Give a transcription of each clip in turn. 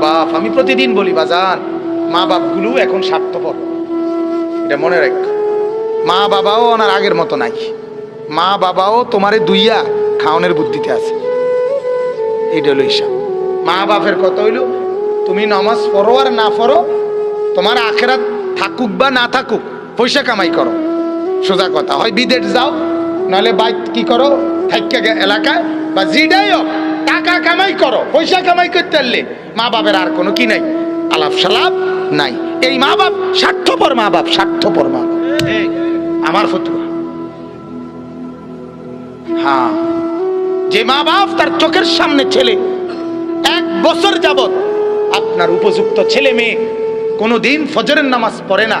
বাপ আমি প্রতিদিন বলি, বাজান মা বাপগুলো এখন স্বার্থপর। এটা মনে রাখ। মা বাবাও ওনার আগের মতো নাই। মা বাবাও তোমারে দুইয়া খাওয়ানোর বুদ্ধিতে আছে। এইটা হলো হিসাব। মা বাপের কথা হইল, তুমি নমাজ পড়ো আর না পড়ো, তোমার আখেরাত থাকুক বা না থাকুক, পয়সা কামাই করো। সোজা কথা, হয় বিদেশ যাও, নাহলে বাইক কি করো থাইকা গে- এলাকায় বা জিডাই হোক টাকা কামাই করো, পয়সা কামাই করতে পারলে মা বাপের আর কোনো কি নাই, আলাপ সালাপ নাই। এই মা বাপ স্বার্থপর মা বাপ, স্বার্থপর মা আমার ফতুয়া। হ্যাঁ যে মা বাপ তার চোখের সামনে ছেলে, এক বছর যাবত আপনার উপযুক্ত ছেলে মেয়ে কোনোদিন ফজরের নামাজ পড়ে না,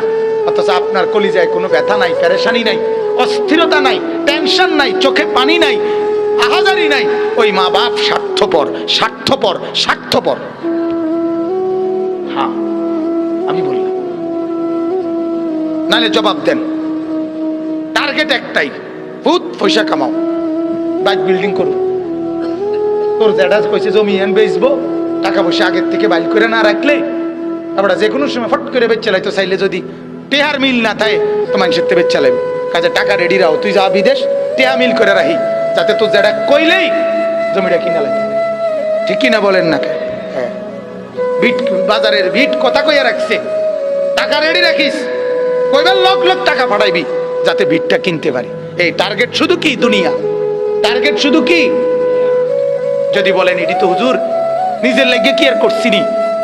অথচ আপনার কলিজায় কোনো ব্যথা নাই প্যারেশানি নাই, অস্থিরতা নাই টেনশন নাই, চোখে পানি নাই আহাজারি নাই। ওই মা বাপ স্বার্থপর স্বার্থপর স্বার্থপর। হ্যাঁ আমি বললাম নালে জবাব দেন। টার্গেট একটাই, ভূত পয়সা কামাও। বাইক বিল্ডিং করব তোর জ্যাডা কইছে জমি এন বেচবো, টাকা পয়সা আগের থেকে বাইল করে না রাখলে, তারপরে যে কোনো সময় ফট করে বেচ চালাইতো চাইলে যদি টেহার মিল না থাকে, তো মানুষের তে বেচ চালাইবে কাজে টাকা রেডি রাও, তুই যা বিদেশ, টেহা মিল করে রাখি। যাতে তোর জ্যাডা কইলেই জমিটা কিনা লাগে। ঠিক কিনা বলেন না কে? হ্যাঁ। বাজারের বিট কথা কইয়া রাখছে। টাকা রেডি রাখিস। কইবার লক লক টাকা পাঠাইবি যাতে বিটটা কিনতে পারি। এই টার্গেট শুধু কি দুনিয়া? টার্গেট শুধু কি? যদি বলেন এটি তো হুজুর নিজের লাগিয়ে কি আর করছিনি?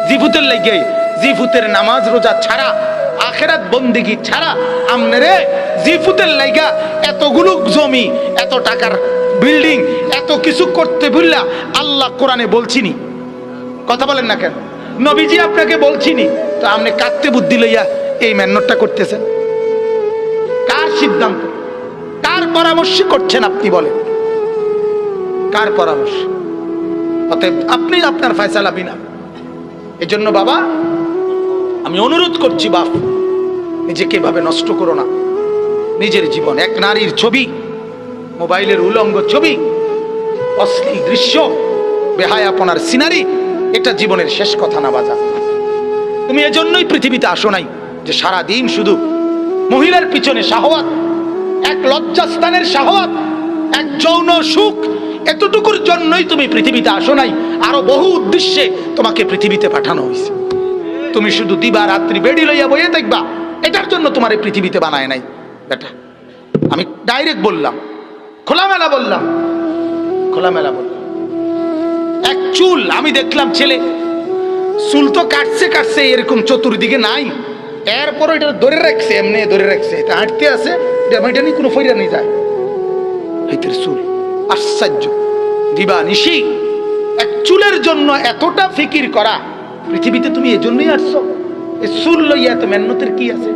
জিফুতের লাগিয়ে জিফুতের নামাজ রোজা ছাড়া আখেরাত বন্দিগি ছাড়া আমনেরে জিফুতের লাইগা এতগুলো জমি, এত টাকার বিল্ডিং, এত কিছু করতে ভুললা আল্লাহ কোরআনে বলছিনি। কথা বলেন না কেন? নবীজি আপনাকে বলছিনি, তো আপনি কাটতে বুদ্ধি লইয়া এই মেহনতটা করতেছেন। কার সিদ্ধান্ত? কার পরামর্শ করছেন আপনি বলেন? কার পরামর্শ? অতএব আপনি আপনার ফয়সালা বিনা। এই জন্য বাবা, আমি অনুরোধ করছি বাপ, নিজেকে এভাবে নষ্ট করো না। নিজের জীবন, এক নারীর ছবি, মোবাইলের উলঙ্গ ছবি, অশ্লীল দৃশ্য, বেহায় আপনার সিনারি, এটা জীবনের শেষ কথা না বাজা। তুমি এজন্যই পৃথিবীতে আসো নাই যে সারা দিন শুধু মহিলার পিছনে শাহওয়াত, এক লজ্জাস্থানের শাহওয়াত, এক যৌন সুখ, এতটুকুর জন্যই তুমি পৃথিবীতে আসো নাই। আরও বহু উদ্দেশ্যে তোমাকে পৃথিবীতে পাঠানো হয়েছে। তুমি শুধু দিবা, রাত্রি বেডি লইয়া বইয়ে দেখবা, এটার জন্য তোমার পৃথিবীতে বানায় নাই। বেটা আমি ডাইরেক্ট বললাম, খোলামেলা বললাম খোলামেলা বললাম। এক চুল, আমি দেখলাম ছেলে, চুল তো কাটছে কাটছে এরকম চতুর্দিকে নাই। এরপর এটা ধরে রাখছে, এমনি ধরে রাখছে, এটা হাঁটতে আছে, এটা নিয়ে কোনো ফইরা নিয়ে যায়। হেতের চুল, আশ্চর্য, দিবা নিশি। এক চুলের জন্য এতটা ফিকির করা, পৃথিবীতে তুমি এজন্যই আসছো। এই চুল লইয়া এত মেহনতের কি আছে?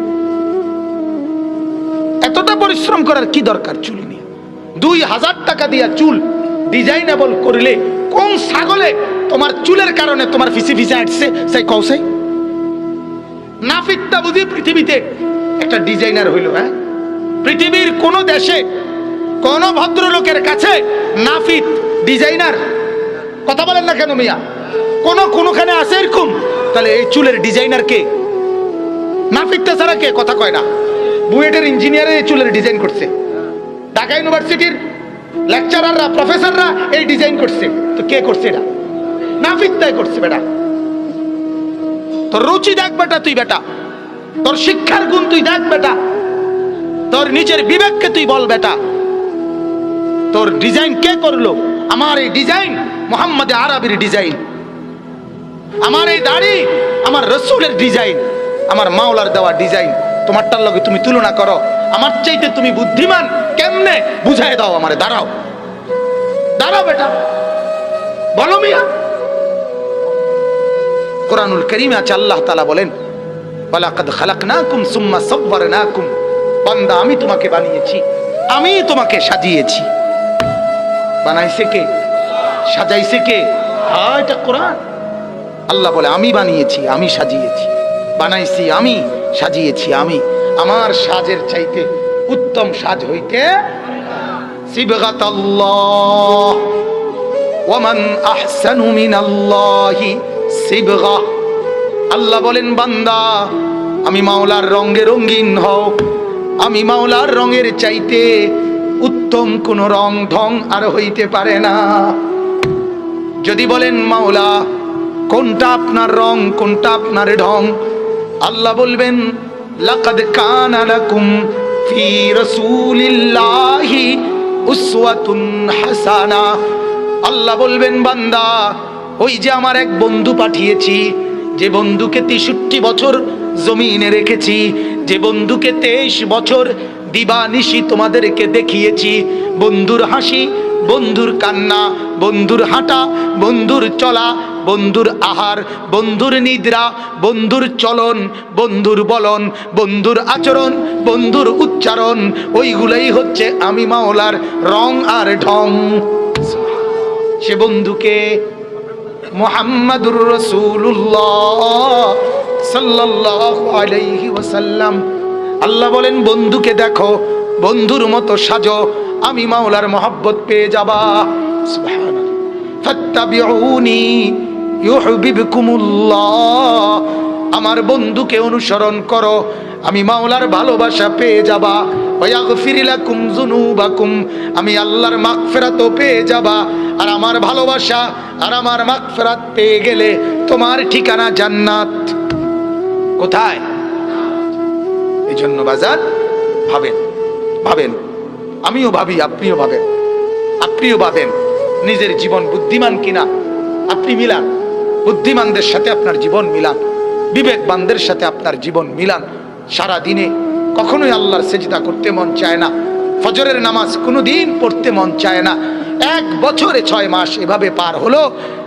পরিশ্রম করার কি দরকার চুল নিয়ে? দুই হাজার টাকা দিয়া চুল ডিজাইনেবল করলে কোন ছাগলে তোমার চুলের কারণে তোমার ফিসি ফিসে আসছে সেই কৌসাই নাফিকটা বুঝি পৃথিবীতে একটা ডিজাইনার হইল হ্যাঁ? পৃথিবীর কোন দেশে কোন ভদ্রলোকের কাছে নাফিত ডিজাইনার, কথা বলেন না কেন মিয়া? কোন কোনখানে আছে এরকম? তাহলে এই চুলের ডিজাইনার কে? নাফিকটা ছাড়া কে? কথা কয় না। বুয়েটের ইঞ্জিনিয়ারে এই চুলের ডিজাইন করছে। ঢাকা ইউনিভার্সিটির লেকচারাররা প্রফেসররা এই ডিজাইন করছে। তো কে করছে এটা? নাফিক তাই করছে, বেটা। তোর রুচি দেখ, বেটা তুই, বেটা। তোর শিক্ষার গুণ তুই দেখ, বেটা। তোর নিজের বিবেককে তুই বল, বেটা। তোর ডিজাইন কে করল? আমার এই ডিজাইন মোহাম্মদ আরবির ডিজাইন আমার এই দাড়ি, আমার রসুলের ডিজাইন আমার মাওলার দেওয়া ডিজাইন তোমারটার লগে তুমি তুলনা করো। আমার চাইতে তুমি বুদ্ধিমান। কেমনে? বুঝাই দাও আমারে, দাঁড়াও। দাঁড়াও বেটা। বলো মিয়া। কোরআনুল করিমে আছে, আল্লাহ তালা বলেন, ওয়ালাকাদ খালাকনাকুম সুম্মা সাব্বারনাকুম। বান্দা, আমি তোমাকে বানিয়েছি, আমি তোমাকে সাজিয়েছি। বানাইছে কে? সাজাইছে কে? হ্যাঁ এটা কোরআন। আল্লাহ বলে, আমি বানিয়েছি, আমি সাজিয়েছি। বানাইছি আমি সাজিয়েছি আমি। আমার সাজের চাইতে উত্তম সাজ হইতে আল্লাহ বলেন, বান্দা, আমি মাওলার রঙে রঙিন হও। আমি মাওলার রঙের চাইতে উত্তম কোন রং ঢং আর হইতে পারে না। যদি বলেন, মাওলা, কোনটা আপনার রং, কোনটা আপনার ঢং? আল্লাহ বলবেন, লাকাদ কানা লাকুম ফি রাসূলিল্লাহি উসওয়াতুন হাসানা। আল্লাহ বলবেন, বান্দা, ওই যে আমার এক বন্ধু পাঠিয়েছি, যে বন্ধুকে তেষট্টি বছর জমিনে রেখেছি, যে বন্ধুকে তেইশ বছর দিবানিশি তোমাদেরকে দেখিয়েছি। বন্ধুর হাসি, বন্ধুর কান্না, বন্ধুর হাঁটা, বন্ধুর চলা বন্ধুর আহার, বন্ধুর নিদ্রা, বন্ধুর চলন, বন্ধুর বলন, বন্ধুর আচরণ, বন্ধুর উচ্চারণ, ওইগুলোই হচ্ছে আমি মাওলার রং আর ঢং। সে বন্ধুকে মোহাম্মদুর রসুল্লাহ সাল্লাল্লাহু আলাইহি ওয়াসাল্লাম। আল্লাহ বলেন, বন্ধুকে দেখো, বন্ধুর মতো সাজো, আমি মাওলার মহব্বত পেয়ে যাবা। ফাত্তাবিউনি আমার বন্ধুকে অনুসরণ করো, আমি মাওলার ভালোবাসা পেয়ে যাবা। ওয়াগফির লাকুম যুনুবাকুম, আমি আল্লাহর মাগফিরাতও পেয়ে যাবা। আর আমার ভালোবাসা আর আমার মাগফিরাত পেয়ে গেলে তোমার ঠিকানা জান্নাত। কোথায়? এই জন্য বাজার ভাবেন ভাবেন। আমিও ভাবি, আপনিও ভাবেন। আপনিও ভাবেন, নিজের জীবন বুদ্ধিমান কিনা। আপনি মিলান। বুদ্ধিমানদের সাথে আপনার জীবন মিলান, বিবেকবানদের সাথে আপনার জীবন মিলান। সারা দিনে কখনোই আল্লাহর সেজদা করতে মন চায় না, ফজরের নামাজ কোনো দিন পড়তে মন চায় না। এক বছরে ছয় মাস এভাবে পার হলো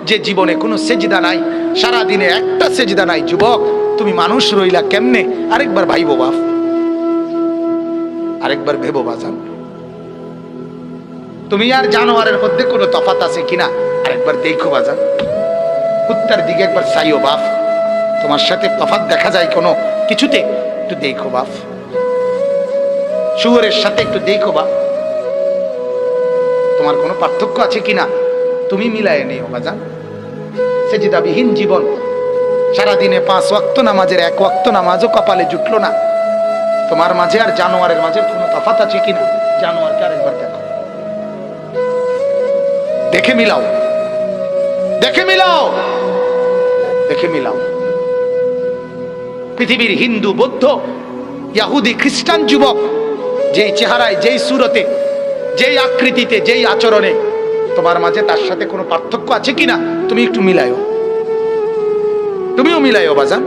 যে জীবনে কোনো সেজদা নাই সারা দিনে একটা সেজদা নাই। যুবক, তুমি মানুষ রইলা কেমনে? আরেকবার ভাইবো বাপ আরেকবার ভেবো বাজান। তুমি আর জানোয়ারের মধ্যে কোনো তফাত আছে কিনা? আরেকবার দেখো বাজান। উত্তর দিকে একবার চাইও, বাপ। তোমার সাথে তফাত দেখা যায় কোনো কিছুতে, একটু দেখো, বাপ। শুয়োরের সাথে একটু দেখো, বাপ। তোমার কোনো পার্থক্য আছে কিনা, তুমি মিলায় নিও, বাজান। সেজিদাবিহীন জীবন, সারাদিনে পাঁচ ওয়াক্ত নামাজের এক ওয়াক্ত নামাজও কপালে জুটলো না। তোমার মাঝে আর জানোয়ারের মাঝে কোনো তফাত আছে কিনা, জানোয়ারকে আরেকবার দেখো। দেখে মিলাও। দেখে মিলাও! দেখে মিলাও পৃথিবীর হিন্দু, বৌদ্ধ, ইয়াহুদি, খ্রিস্টান যুবক, যেই চেহারায়, যেই সুরতে, যেই আকৃতিতে, যেই আচরণে, তোমার মাঝে তার সাথে কোনো পার্থক্য আছে কিনা, তুমি একটু মিলাইও তুমিও মিলাইও বাজান।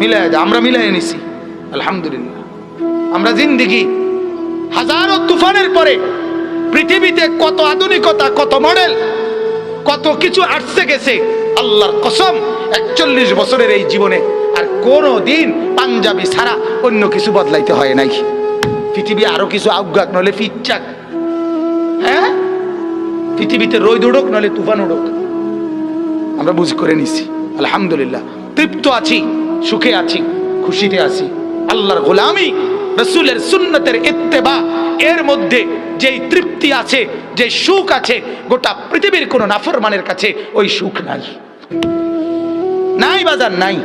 মিলাই দাও আমরা মিলাই নিছি। আলহামদুলিল্লাহ। আমরা জিন্দিগি। হাজারো তুফানের পরে পৃথিবীতে কত আধুনিকতা, কত মডেল কত কিছু আসছে গেছে। আল্লাহর কসম, একচল্লিশ বছরের এই জীবনে আর কোনো দিন পাঞ্জাবি ছাড়া অন্য কিছু বদলাইতে হয় নাই। পৃথিবী আরও কিছু আজ্ঞাক নলে ফিচ্চাক। হ্যাঁ? পৃথিবীতে রোদ উড়ুক নলে তুফান উড়ুক। আমরা বুঝ করে নিছি, আলহামদুলিল্লাহ। তৃপ্ত আছি, সুখে আছি, খুশিতে আছি। আল্লাহর গোলামি রসুলের সুন্নতের ইত্তেবা। এর মধ্যে যেই তৃপ্তি আছে, যে সুখ আছে, গোটা পৃথিবীর কোনো নাফরমানের কাছে ওই সুখ নাই। নাই বাজার, নাই।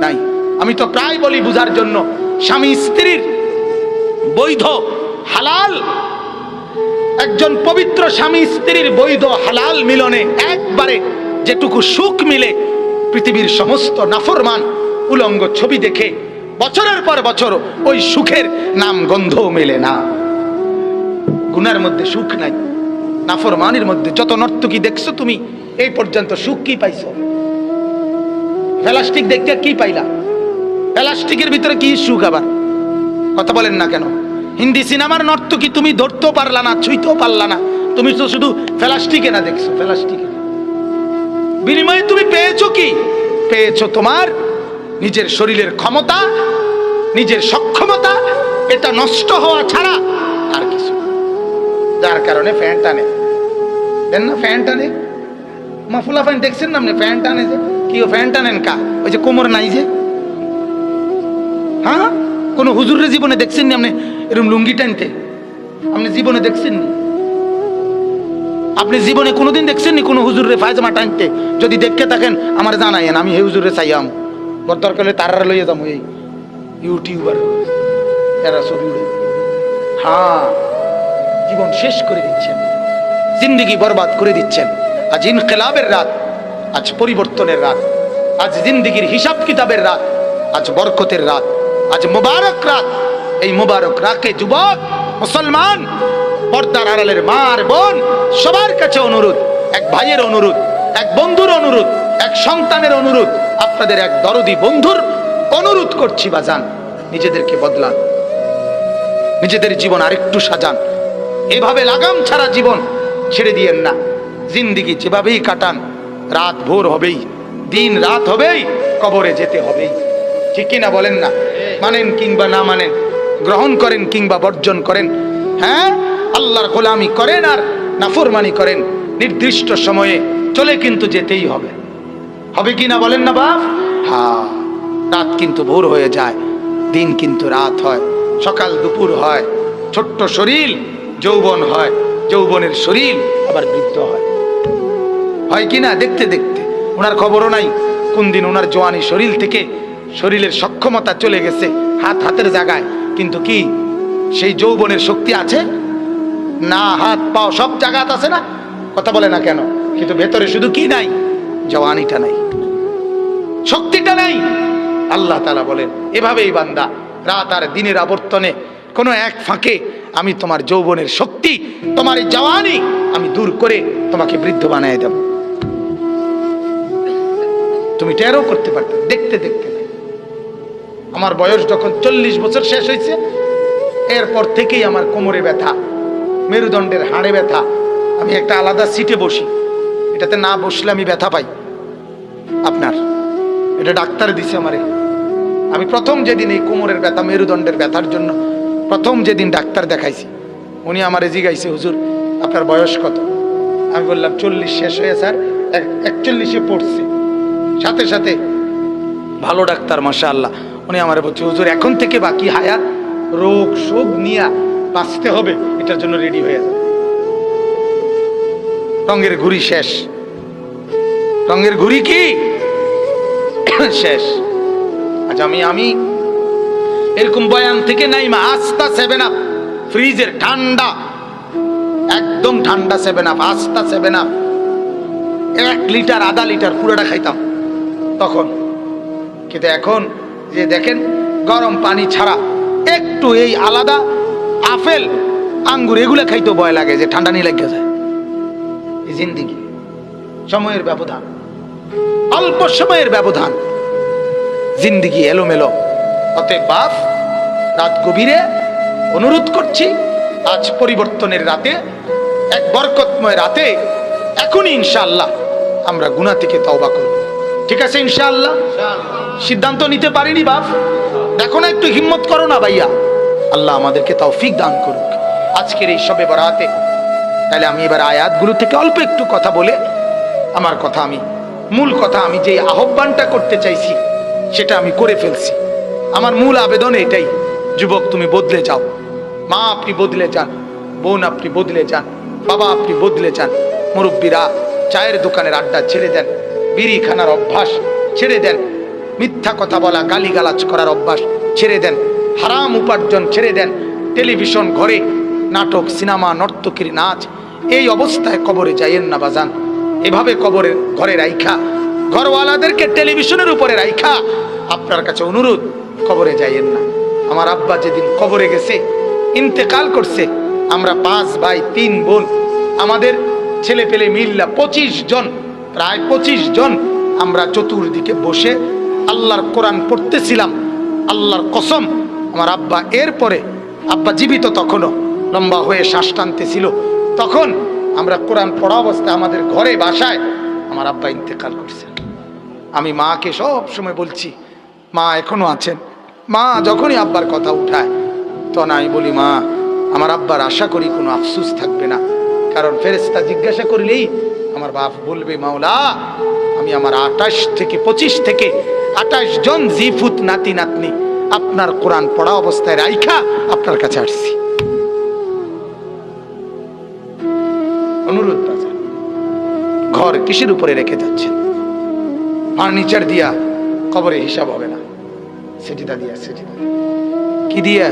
নাই। আমি তো প্রায় বলি বুঝার জন্য, স্বামী স্ত্রীর বৈধ হালাল, একজন পবিত্র স্বামী স্ত্রীর বৈধ হালাল মিলনে একবারে যেটুকু সুখ মিলে পৃথিবীর সমস্ত নাফরমান উলঙ্গ ছবি দেখে বছরের পর বছর ওই সুখের নাম গন্ধ মেলে না। গুনার মধ্যে সুখ নাই, নাফরমানের মধ্যে যত নর্তকী দেখছ তুমি, এই পর্যন্ত সুখ কি পাইছো? প্লাস্টিক দেখতে কি পাইলা? প্লাস্টিকের ভিতরে কি সুখ আবার? কথা বলেন না কেন? হিন্দি সিনেমার নর্তকী তুমি ধরতেও পারলা না, ছুঁইতেও পারলা না। তুমি তো শুধু প্লাস্টিকে না দেখছ, প্লাস্টিকে। বিনিময়ে তুমি পেয়েছ কি? পেয়েছ তোমার নিজের শরীরের ক্ষমতা, নিজের সক্ষমতা, এটা নষ্ট হওয়া ছাড়া আর কিছু যার কারণে ফ্যান টানে। দেন না ফ্যান টানে? মাফুলা ফ্যান দেখছেন না আপনি? ফ্যান টানে যে। কি ও ফ্যান টানেন কা? ওই যে কোমর নাই যে। হ্যাঁ? কোন হুজুরের জীবনে দেখছেন নি আপনি? এরকম লুঙ্গি টানতে। আপনি জীবনে দেখছেন নি? আপনি জীবনে কোনোদিন দেখছেন নি কোনো হুজুরে ফায়জামা টানতে? যদি দেখতে থাকেন, আমার জানাইন আমি এই হুজুরে চাইয়াম বর দরকার হলে তারা লইয়া যাব এই ইউটিউবার। এরা ছবি উড়ে। হ্যাঁ জীবন শেষ করে দিচ্ছেন। জিন্দিগি বরবাদ করে দিচ্ছেন। আজ ইনকেলাবের রাত, আজ পরিবর্তনের রাত। আজ জিন্দিগির হিসাব কিতাবের রাত, আজ বরকতের রাত। আজ মুবারক রাত। এই মুবারক রাকে যুবক, মুসলমান, পর্দার আড়ালের মার বোন, সবার কাছে অনুরোধ, এক ভাইয়ের অনুরোধ, এক বন্ধুর অনুরোধ, এক সন্তানের অনুরোধ। আপনাদের এক দরদি বন্ধুর অনুরোধ করছি, বাজান। নিজেদেরকে বদলান। নিজেদের জীবন আরেকটু সাজান। এভাবে লাগাম ছাড়া জীবন ছেড়ে দিয়েন না। জিন্দিগি যেভাবেই কাটান, রাত ভোর হবেই, দিন রাত হবেই, কবরে যেতে হবেই। ঠিক কিনা বলেন না? মানেন কিংবা না মানেন, গ্রহণ করেন কিংবা বর্জন করেন হ্যাঁ? আল্লাহর গোলামি করেন আর নাফরমানি করেন। নির্দিষ্ট সময়ে চলে কিন্তু যেতেই হবে। হবে কি না বলেন না বাপ? হ্যাঁ রাত কিন্তু ভোর হয়ে যায়, দিন কিন্তু রাত হয়, সকাল দুপুর হয়, ছোট্ট শরীর যৌবন হয়, যৌবনের শরীর আবার বৃদ্ধ হয়। হয় কি না? দেখতে দেখতে। ওনার খবরও নাই, কোন দিন ওনার জোয়ানি শরীর থেকে শরীরের সক্ষমতা চলে গেছে, হাত হাতের জায়গায়। কিন্তু কি, সেই যৌবনের শক্তি আছে? না, হাত, পাও সব জায়গাত আছে না? কথা বলে না কেন? কিন্তু ভেতরে শুধু কি নাই? জওয়ানিটা নাই। শক্তিটা নাই। আল্লাহ তালা বলেন, এভাবেই বান্দা রাত আর দিনের আবর্তনে কোনো এক ফাঁকে আমি তোমার যৌবনের শক্তি, তোমার এই জওয়ানি আমি দূর করে তোমাকে বৃদ্ধ বানিয়ে দেব। তুমি টেরও করতে পারতে, দেখতে দেখতে আমার বয়স যখন চল্লিশ বছর শেষ হয়েছে, এরপর থেকেই আমার কোমরে ব্যথা, মেরুদণ্ডের হাড়ে ব্যথা। আমি একটা আলাদা সিটে বসি, এটাতে না বসলে আমি ব্যথা পাই। আপনার এটা ডাক্তার দিছে আমারে। আমি প্রথম যেদিন এই কোমরের ব্যথা, মেরুদণ্ডের ব্যথার জন্য প্রথম যেদিন ডাক্তার দেখাইছি, উনি আমারে জিগাইছে, হুজুর, আপনার বয়স কত? আমি বললাম, চল্লিশ, শেষ হয়ে স্যার একচল্লিশে পড়ছে। সাথে সাথে, ভালো ডাক্তার মাসা আল্লাহ উনি আমার বলছে, হুজুর, এখন থেকে বাকি হায়াত রোগ, শোক নিয়ে বাঁচতে হবে, এটার জন্য রেডি হয়ে যাবে রঙের ঘুড়ি শেষ। রঙের ঘুড়ি কি? শেষ। আজ আমি আমি এরকম বয়ান থেকে নাই মা, আস্তা সেভেন আপ ফ্রিজের ঠান্ডা, একদম ঠান্ডা সেভেন আপ আস্তা সেভেন আপ এক লিটার, আধা লিটার পুরোটা খাইতাম। তখন। কিন্তু এখন যে দেখেন, গরম পানি ছাড়া একটু এই আলাদা আপেল, আঙ্গুর, এগুলো খাইতে ভয় লাগে যে ঠান্ডা নিয়ে লেগে যায়। এই জিন্দিগি। সময়ের ব্যবধান। অল্প সময়ের ব্যবধান। জিন্দিগি এলোমেলো। অতএব বাপ, রাত গভীরে অনুরোধ করছি, আজ পরিবর্তনের রাতে, এক বরকতময় রাতে, এখনই ইনশাআল্লাহ আমরা গুণা থেকে তওবা করব। ঠিক আছে ইনশাআল্লাহ? সিদ্ধান্ত নিতে পারিনি বাপ। দেখো না, একটু হিম্মত করো না ভাইয়া। আল্লাহ আমাদেরকে তৌফিক দান করুক। আজকের এই সবে বরাতে, তাহলে আমি এবার আয়াতগুলো থেকে অল্প একটু কথা বলে, আমার কথা আমি মূল কথা আমি যে আহ্বানটা করতে চাইছি, সেটা আমি করে ফেলছি। আমার মূল আবেদন এটাই, যুবক তুমি বদলে যাও। মা আপনি বদলে যান, বোন আপনি বদলে যান, বাবা আপনি বদলে যান, মুরব্বীরা চায়ের দোকানের আড্ডা ছেড়ে দেন বিড়ি খানার অভ্যাস ছেড়ে দেন, মিথ্যা কথা বলা, গালিগালাজ করার অভ্যাস ছেড়ে দেন, হারাম উপার্জন ছেড়ে দেন, টেলিভিশন ঘরে, নাটক, সিনেমা, নর্তকীর নাচ, এই অবস্থায় কবরে যাইয়েন না বাজান এভাবে কবরের ঘরে রাইখা। ঘরওয়ালাদেরকে টেলিভিশনের উপরে রাইখা। আপনার কাছে অনুরোধ, কবরে যাইয়েন না। আমার আব্বা যেদিন কবরে গেছে, ইন্তেকাল করছে, আমরা পাঁচ ভাই, তিন বোন, আমাদের ছেলে পেলে মিল্লা পঁচিশ জন, প্রায় পঁচিশ জন, আমরা চতুর্দিকে বসে আল্লাহর কোরআন পড়তেছিলাম, আল্লাহর কসম। আমার আব্বা এরপরে, আব্বা জীবিত তখনও লম্বা হয়ে শ্বাস টানতেছিল। তখন আমরা কোরআন পড়া অবস্থায় আমাদের ঘরে, বাসায় আমার আব্বা ইন্তেকাল করছে। আমি মাকে সব সময় বলছি, মা এখনও আছেন? মা যখনই আব্বার কথা উঠায়, তখন আমি বলি, মা, আমার আব্বার আশা করি কোনো আফসুস থাকবে না। কারণ ফেরেস্তা জিজ্ঞাসা করলেই আমার বাপ বলবে, মাওলা, আমি আমার আটাশ থেকে পঁচিশ থেকে আটাশ জন জিফুত নাতি নাতনি আপনার কোরআন পড়া অবস্থায় রাইখা আপনার কাছে আসছি। ঘর কিসের উপরে রেখে যাচ্ছেন? ফার্নিচার দিয়া কবরে হিসাব হবে না। সেজিদা দিয়া সেজিদা। কি দিয়া?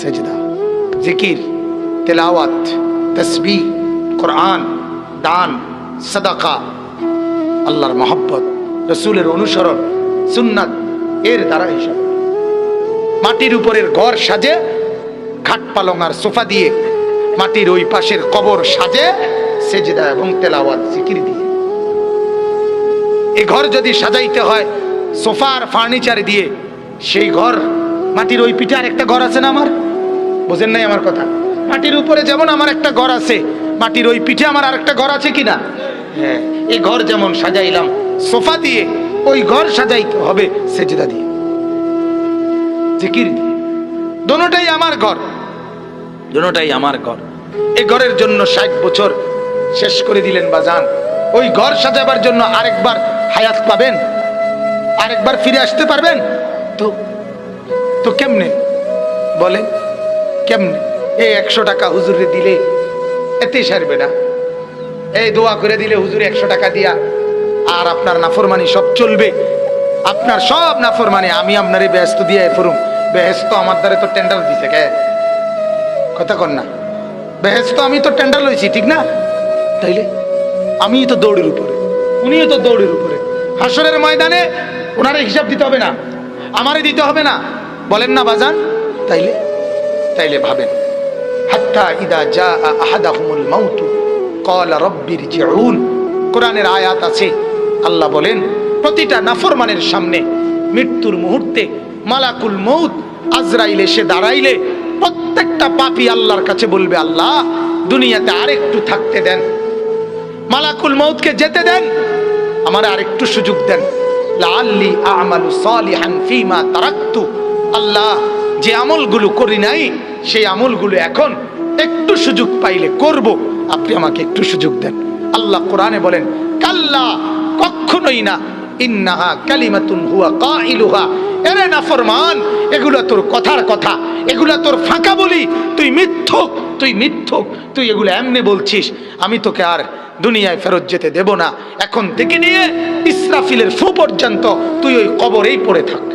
সেজদা। জিকির, তেলাওয়াত তসবি কোরআন, দান, সাদাকা। আল্লাহর মহব্বত, রসুলের অনুসরণ, সুন্নাত, এর দ্বারা হিসাব। মাটির উপরের ঘর সাজে খাট পালং আর সোফা দিয়ে মাটির ওই পাশের কবর সাজে সেজদা এবং তেলাওয়াত, জিকির দিয়ে। এই ঘর যদি সাজাইতে হয় সোফা আর ফার্নিচার দিয়ে, সেই ঘর মাটির ওই পিঠে আর একটা ঘর আছে না আমার? বোঝেন নাই আমার কথা? মাটির উপরে যেমন আমার একটা ঘর আছে, মাটির ওই পিঠে আমার আরেকটা ঘর আছে কিনা? হ্যাঁ এই ঘর যেমন সাজাইলাম, সোফা দিয়ে ওই ঘর সাজাইতে হবে সেজদা দিয়ে। জিকির দিয়ে। দোনোটাই আমার ঘর। দোনোটাই আমার ঘর। এ ঘরের জন্য ষাট বছর শেষ করে দিলেন বাজান। ওই ঘর সাজাবার জন্য আরেকবার হায়াত পাবেন, আরেকবার ফিরে আসতে পারবেন। তো তো কেমনে? বলে, কেমনে? এই একশো টাকা হুজুরে দিলে এতে সারবে না। এই দোয়া করে দিলে হুজুরে একশো টাকা দিয়া, আর আপনার নাফরমানি সব চলবে। আপনার সব নাফরমানি আমি আপনারে ব্যস্ত দিয়ে ফুরুম। বেহেস্ত আমার দ্বারে তো টেন্ডার দিছে, কে? কথা কর না। বেহেস্ত আমি তো টেন্ডার লইছি, ঠিক না? তাইলে আমি তো দৌড়ের উপরে, উনিও তো দৌড়ের উপরে। হাসরের ময়দানে ওনারে হিসাব দিতে হবে না, আমারে দিতে হবে না। বলেন না বাজান, তাইলে তাইলে ভাবেন। হাত্তা ইদা জা আহাদাহুমুল মাউতু, ক্বালা রব্বির জিউন কোরআনের আয়াত আছে, আল্লাহ বলেন, প্রতিটা নাফরমানের সামনে মৃত্যুর মুহূর্তে মালাকুল মৌত আজরাইল এসে দাঁড়াইলে প্রত্যেকটা পাপী আল্লাহর কাছে বলবে, আল্লাহ, দুনিয়াতে আরেকটু থাকতে দেন। মালাকুল মৌতকে যেতে দেন। আমার আরেকটু সুযোগ দেন। ফীমা তারাক্তু। আল্লাহ, যে আমলগুলো করি নাই, সেই আমলগুলো এখন একটু সুযোগ পাইলে করব। আপনি আমাকে একটু সুযোগ দেন। আল্লাহ কোরআনে বলেন, কাল্লা কখনোই না। ইন্নাহা কালিমাতুন হুয়া কাইলুহা। এরে না ফরমান এগুলো তোর কথার কথা। এগুলো তোর ফাঁকা বলি। তুই মিথ্যুক তুই মিথ্যুক। তুই এগুলো এমনি বলছিস। আমি তোকে আর দুনিয়ায় ফেরত যেতে দেব না। এখন থেকে নিয়ে ইসরাফিলের ফু পর্যন্ত তুই ওই কবরেই পড়ে থাক।